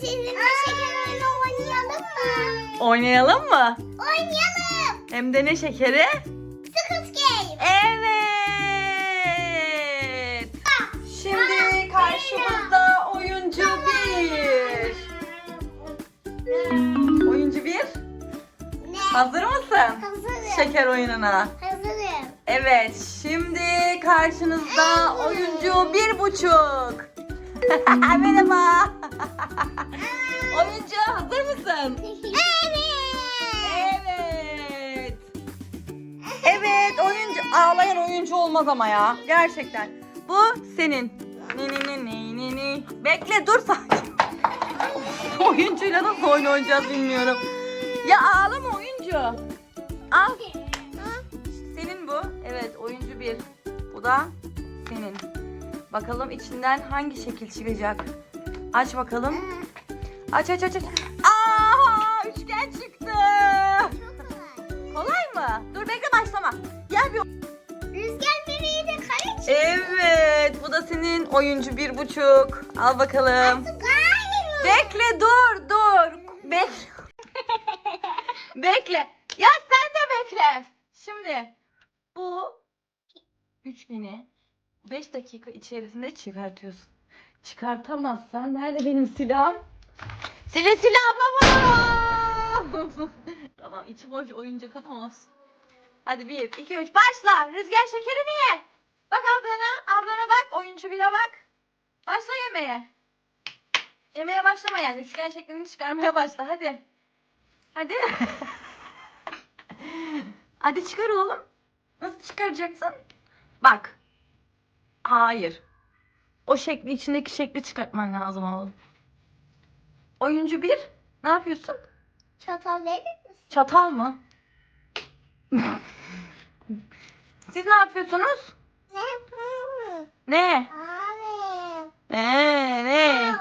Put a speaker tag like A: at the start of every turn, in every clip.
A: sizinle şeker oyunu oynayalım mı?
B: Oynayalım mı?
A: Oynayalım.
B: Hem de ne şekeri?
A: Squid Game.
B: Evet. Şimdi karşımızda oyuncu bir. Oyuncu bir.
A: Ne?
B: Hazır mısın?
A: Hazırım.
B: Şeker oyununa.
A: Hazırım.
B: Evet, şimdi karşınızda oyuncu bir buçuk. Merhaba. mısın?
A: Evet.
B: Evet. Evet, oyuncu ağlayan oyuncu olmaz ama ya. Gerçekten. Bu senin. Ni ni ni ni ni ni. Bekle dur sakin. Oyuncuyla nasıl oyun oynayacağız bilmiyorum. Ya ağlama oyuncu. Al. Senin bu. Evet oyuncu bir. Bu da senin. Bakalım içinden hangi şekil çıkacak. Aç bakalım. Aç aç aç aç. Mı? Dur bekle başlama. Gel bir.
A: Rüzgar bebeği de kare.
B: Evet bu da senin oyuncu bir buçuk. Al bakalım.
A: Hayır.
B: Bekle dur dur. Bekle. bekle. Ya sen de bekle. Şimdi bu üçgeni 5 dakika içerisinde çıkartıyorsun. Çıkartamazsan nerede benim silahım? Senin silahım baba. tamam içi boş oyuncak atamazsın. Hadi bir, iki, üç başla. Rüzgar şekeri niye? Bak ablana, ablana bak. Oyuncu bile bak. Başla yemeğe. Yemeğe başlama yani. Üçgen şeklini çıkarmaya başla. Hadi. Hadi. Hadi çıkar oğlum. Nasıl çıkaracaksın? Bak. Hayır. O şekli içindeki şekli çıkartman lazım oğlum. Oyuncu bir. Ne yapıyorsun?
A: Çatal verir?
B: Çatal mı? Siz ne yapıyorsunuz?
A: Ne?
B: Ne? Ne? Ne?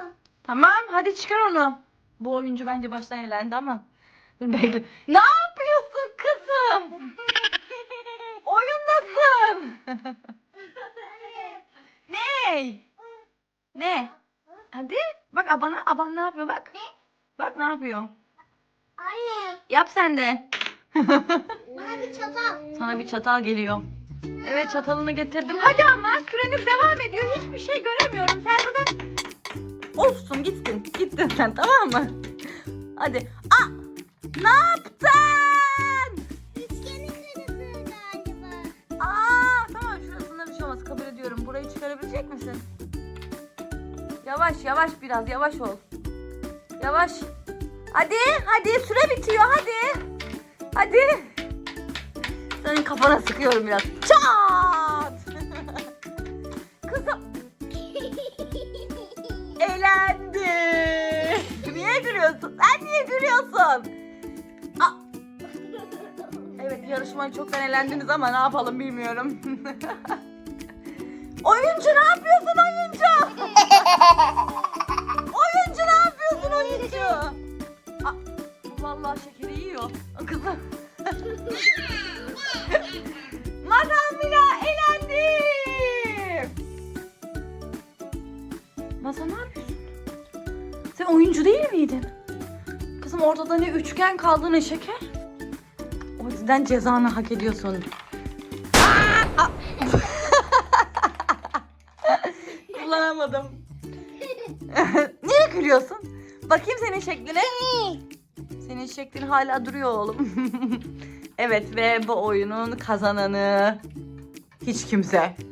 B: Tamam hadi çıkar onu. Bu oyuncu bence baştan eğlendi ama. Dur bekle. Ne yapıyorsun kızım? Oyundasın. ne? Ne? Hadi. Bak abana, aban ne yapıyor bak. Bak ne yapıyor.
A: Anne.
B: Yap sen de.
A: Bana bir çatal.
B: Sana bir çatal geliyor. Evet çatalını getirdim. Hadi ama süreniz devam ediyor. Hiçbir şey göremiyorum. Sen zaten Olsun gittin. Gittin sen tamam mı? Hadi. Aa! Ne yaptın?
A: Üçgenin kırısı galiba.
B: Aa, tamam şurasında bir şey olmaz. Kabul ediyorum. Burayı çıkarabilecek misin? Yavaş yavaş biraz yavaş ol. Yavaş. Hadi hadi süre bitiyor hadi. Hadi. Senin kafana sıkıyorum biraz. Çat. Kızım eğlendi. Niye gülüyorsun? Sen niye gülüyorsun? Aa, Evet yarışmayı çoktan eğlendiniz ama ne yapalım bilmiyorum. oyuncu ne yapıyorsun oyuncu vallahi şekeri yiyor. Kızım. Masal Mila elendi. Masal ne yapıyorsun? Sen oyuncu değil miydin? Kızım ortada ne üçgen kaldı ne şeker. O yüzden cezanı hak ediyorsun. Kullanamadım. Niye gülüyorsun? Bakayım senin şekline. Senin şeklin hala duruyor oğlum. evet ve bu oyunun kazananı hiç kimse.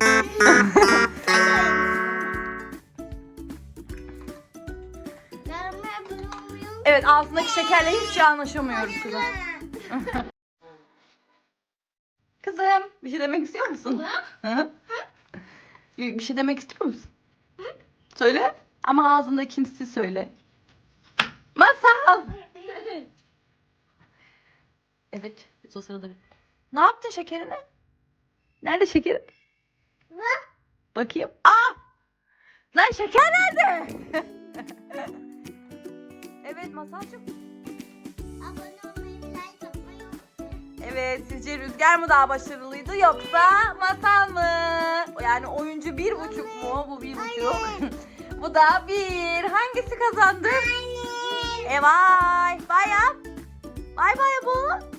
B: Evet altındaki şekerle hiç şey anlaşamıyoruz kızım. Kızım bir şey demek istiyor musun? Bir şey demek istiyor musun? Söyle. Ama ağzındakini söyle. Masal. Evet. O sırada. Ne yaptın şekerine? Nerede şekerin? Bakayım. Aa! Lan şeker nerede? evet masalcım.
A: Abone olmayı, unutmayın.
B: Evet sizce Rüzgar mı daha başarılıydı yoksa Masal mı? Yani oyuncu bir buçuk mu? Bu bir buçuk. Bu da bir. Hangisi kazandı?
A: Anne.
B: E vay. Bay yap. Bay bay bu.